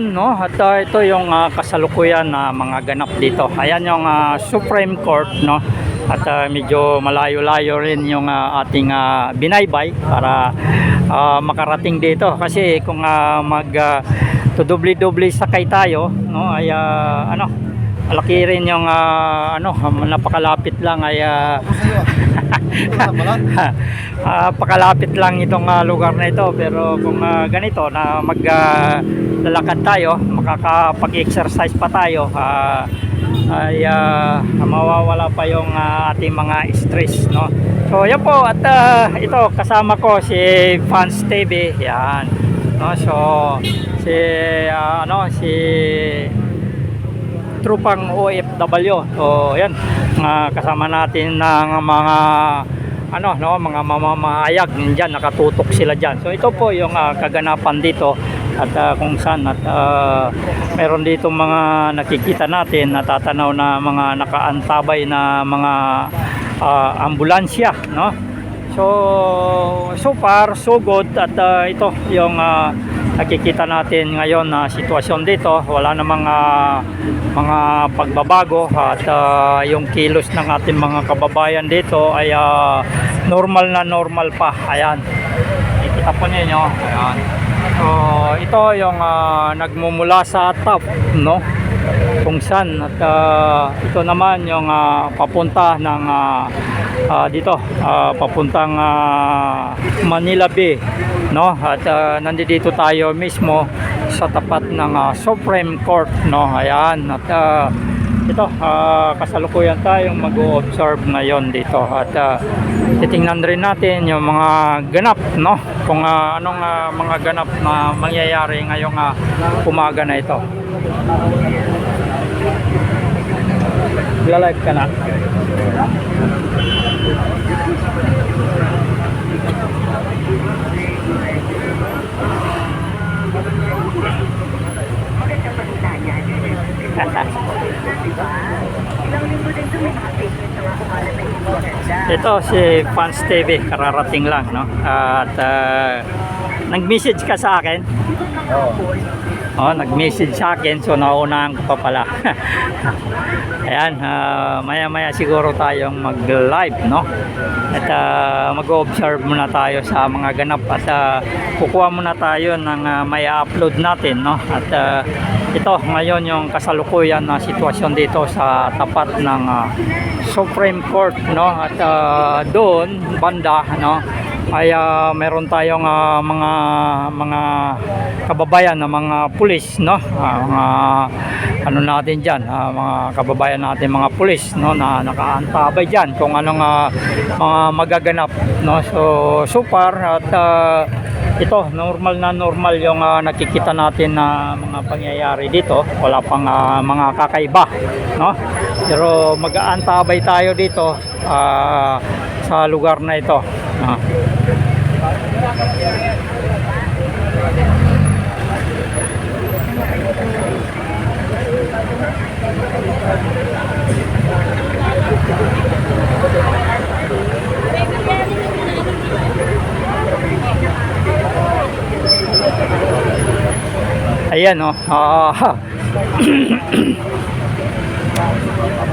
no? At uh, ito yung uh, kasalukuyan na mga ganap dito. Ayan yung uh, Supreme Court no? At uh, medyo malayo-layo rin yung uh, ating uh, binaybay para uh, makarating dito. Kasi kung uh, mag uh, tudubli-dubli sakay tayo no? Ay uh, ano malaki rin yung uh, ano napakalapit lang ay uh, Ah, pakalapit lang itong ah, lugar na ito. Pero kung ah, ganito na mag ah, lalakad tayo makakapag-exercise pa tayo ah, ay ah, mawawala pa yung ah, ating mga stress no? So yan po. At ah, ito kasama ko si Fans TV yan no? So si ah, ano si trupang OFW. So, yan, mga kasama natin ng mga ano no mga mamamahayag diyan nakatutok sila diyan. So ito po yung ah, kaganapan dito at ah, kung saan at ah, meron dito mga nakikita natin natatanaw na mga nakaantabay na mga ah, ambulansya no. So so far so good at ah, ito yung ah, nakikita natin ngayon na sitwasyon dito wala namang ah, mga pagbabago at ah, yung kilos ng ating mga kababayan dito ay ah, normal na normal pa. Ayan. Nakikita po ninyo. Ayan. So ito yung ah, nagmumula sa top no kung saan. At ah, ito naman yung ah, papunta ng ah, ah, dito ah, papuntang ah, Manila Bay no? At ah, nandito tayo mismo sa tapat ng ah, Supreme Court no? Ayan. At ah, ito ah, kasalukuyan tayong mag-observe ngayon dito. At ah, titingnan rin natin yung mga ganap no? Kung ah, anong ah, mga ganap na mangyayari ngayong ah, umaga na ito Lalive ka na. Ito si Fans TV, kararating lang, no? At ah, nag-message ka sa akin. Oh, nag-message sa akin, so naunahan ko pa pala. Ayan, ah, maya-maya siguro tayong mag-live, no? At ah, mag-observe muna tayo sa mga ganap at ah, kukuha muna tayo ng ah, may upload natin, no? At ah, ito, ngayon yung kasalukuyan na sitwasyon dito sa tapat ng ah, Supreme Court, no? At ah, doon, banda, no? Ay ah, meron tayong ah, mga mga kababayan na mga pulis no? Ah, mga ano natin diyan mga kababayan natin mga pulis no? Na nakaantabay diyan kung anong ah, mga magaganap no? So so far at ah, ito normal na normal yung ah, nakikita natin na mga pangyayari dito. Wala pang ah, mga kakaiba no? Pero mag-aantabay tayo dito ah, sa lugar na ito Ah. Ayan oh. Ah.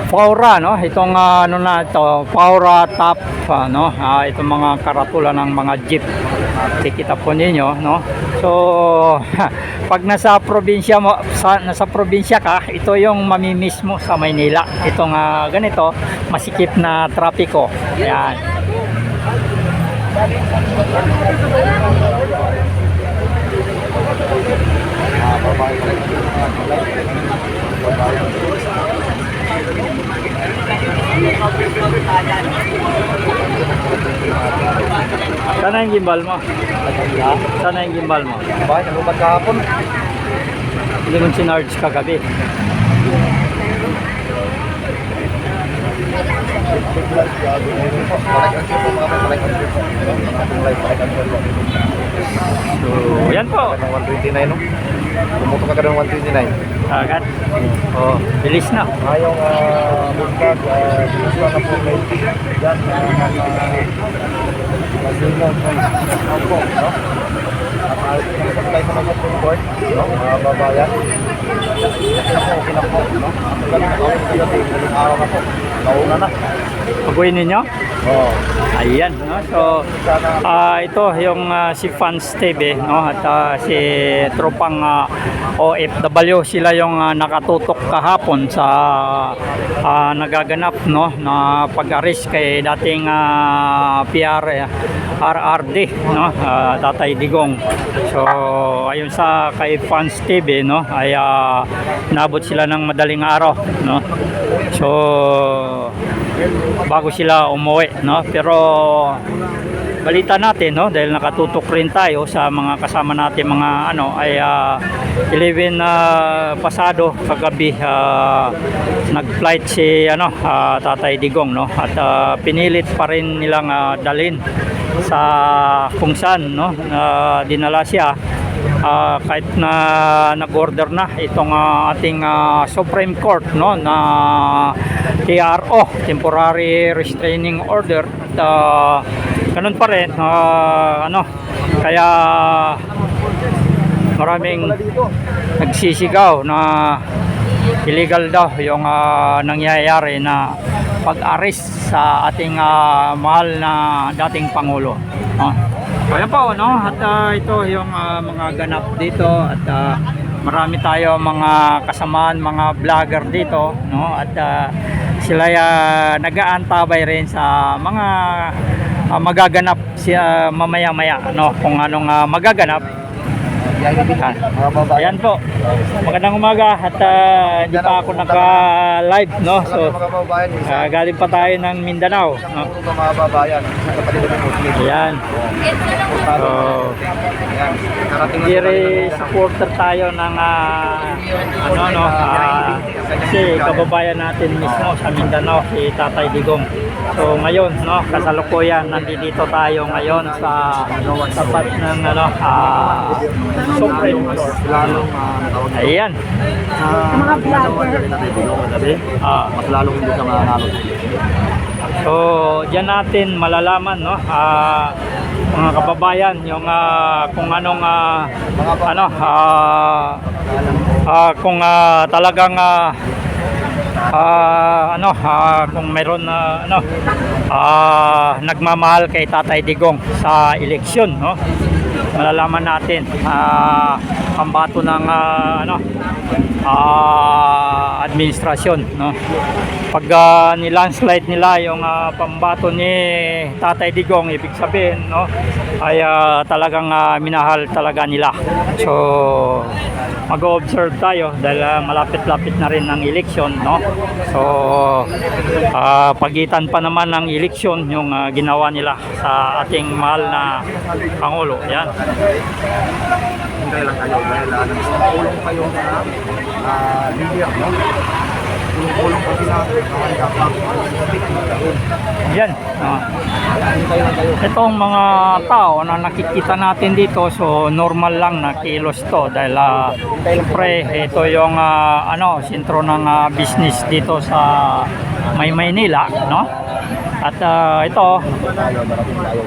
Paura no, itong ah, ano na ito, Paura top ano, ah, itong mga karatula ng mga jeep. Kikita po ninyo no. So pag nasa probinsya mo sa nasa probinsya ka, ito yung mamimiss mo sa Maynila. Itong ah, ganito, masikip na trapiko. Yan. Sana yung gimbal mo? Sana yung gimbal mo? Bakit nalubad kahapon? Hindi mo sinarge kagabi. Balik ang trip po mga balik ang trip po. Balik balik ang trip po. So, yan po. Ng 129 no? Pumuto ka ka ng 129. Agad. Oh, bilis na. Ngayong uh, buntag, uh, gusto na po kay Yan, uh, mga Brazilian Hong Kong, no? At uh, supply sa mga Supreme Court, no? Mga babayan. Na po, okay na po, no? Galing na po, galing araw na po. Nauna na. Pag-uwi ninyo? Oo. Ayan, no? So, ah ito yung ah, si Fans TV, no? At ah, si tropang ah, OFW, sila yung ah, nakatutok kahapon sa ah, nagaganap, no? Na pag-arrest kay dating ah, PR eh, RRD, no? Ah, Tatay Digong. So, ayun sa kay Fans TV, no? Ay ah, nabot sila ng madaling araw, no? So, bago sila umuwi, no? Pero balita natin, no? Dahil nakatutok rin tayo sa mga kasama natin mga ano ay ah, 11 na pasado kagabi ah, nag-flight si ano ah, Tatay Digong, no? At ah, pinilit pa rin nilang ah, dalhin sa kung saan, no? na dinala siya Ah, kahit na nag-order na itong ah, ating ah, Supreme Court no na TRO temporary restraining order at ah, ganun pa rin ah, ano kaya maraming nagsisigaw na illegal daw yung ah, nangyayari na pag-arrest sa ating ah, mahal na dating Pangulo. No? Kaya po, no? At ah, ito yung ah, mga ganap dito at ah, marami tayo mga kasamaan, mga vlogger dito, no? At ah, sila uh, nag-aantabay rin sa mga ah, magaganap siya mamaya-maya, no? Kung anong ah, magaganap. Babayan. Ayan po. Magandang umaga at ah, hindi pa ako naka-live, no? So, ah, galing pa tayo ng Mindanao, no? ng Muslim. Ayan. So, Dire supporter tayo ng ah, ano no ah, si kababayan natin mismo sa Mindanao si Tatay Digong. So ngayon no kasalukuyan nandito tayo ngayon sa tapat ng ano ah, Supreme Court. Lalong uh, natawag Ayan. mga vlogger. natin tulong gabi Ah, mas lalong hindi ka mananalo So, diyan natin malalaman no ah, mga kababayan yung ah, kung anong ah, ano ah, ah, kung ah, talagang ah, ah, ano ah, kung meron na ano ah, nagmamahal kay Tatay Digong sa eleksyon no malalaman natin ah, pambato ng ah, ano ah, administrasyon no? Pag ah, ni-landslide nila yung ah, pambato ni Tatay Digong ibig sabihin no? Ay ah, talagang ah, minahal talaga nila. So mag-observe tayo dahil ah, malapit-lapit na rin ang eleksyon no? So ah, pagitan pa naman ng eleksyon yung ah, ginawa nila sa ating mahal na pangulo. Yan. Hintay lang kayo dahil uh, tulong kayo sa uh, leader no tulong-tulong kasi sa kapag yan ah. kayo Itong mga tao na nakikita natin dito, so normal lang na kilos to dahil uh, siyempre ito yung ah, ano, sentro ng ah, business dito sa May Maynila, no? At ah, ito,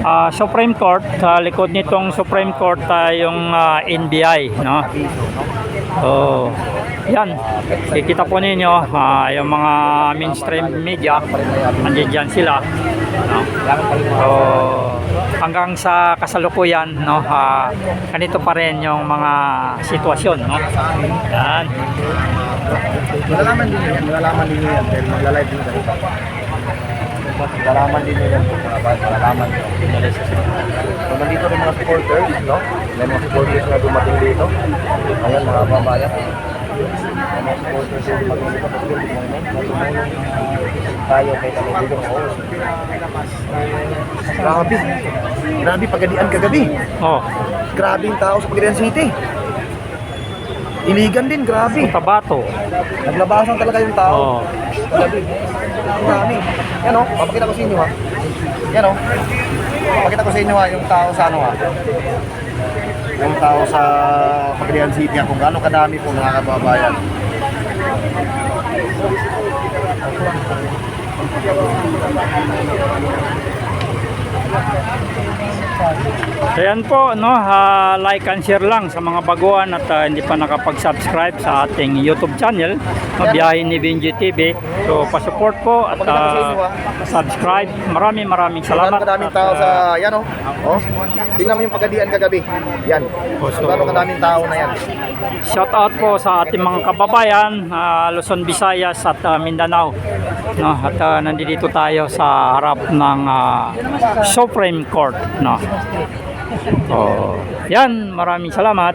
ah, Supreme Court, sa likod nitong Supreme Court ah, yung ah, NBI, no? So, yan. Kikita po ninyo, ah, yung mga mainstream media, nandiyan dyan sila. No? So, hanggang sa kasalukuyan, no, ah, ganito pa rin yung mga sitwasyon, no? Yan. malalaman din yan malalaman din yan magla-live din kayo malalaman din yan dapat malalaman so nandito rin mga supporters no? May mga supporters na dumating dito. Ayan mga babayan may mga supporters na dumating dito. Tumulong tayo kay Talibigong host grabe. Grabe pagadian kagabi. Oh, grabe yung tao sa Pagadian City iligan din grabe Tabato. Naglabasan talaga yung tao. Oh. Gabi. Ang dami. Yan o, papakita ko sa inyo ha. Yan o. Papakita ko sa inyo ha, yung tao sa ano ha. Yung tao sa Pagrian City ha, kung gaano kadami po mga kababayan. Ayan po, no, ah, like and share lang sa mga baguhan at ah, hindi pa nakapag-subscribe sa ating YouTube channel, no, Biyahe ni Benji TV. So, pa-support po at ah, subscribe. Maraming maraming salamat. At, tao sa, yan oh. oh. Tingnan mo yung pagadian kagabi. Yan. Oh, so- Gano'ng kadaming tao na yan. Shout out po sa ating mga kababayan, ah, Luzon, Visayas at ah, Mindanao. No, at ah, nandito tayo sa harap ng ah, Supreme Court, no. Oh, yan, maraming salamat.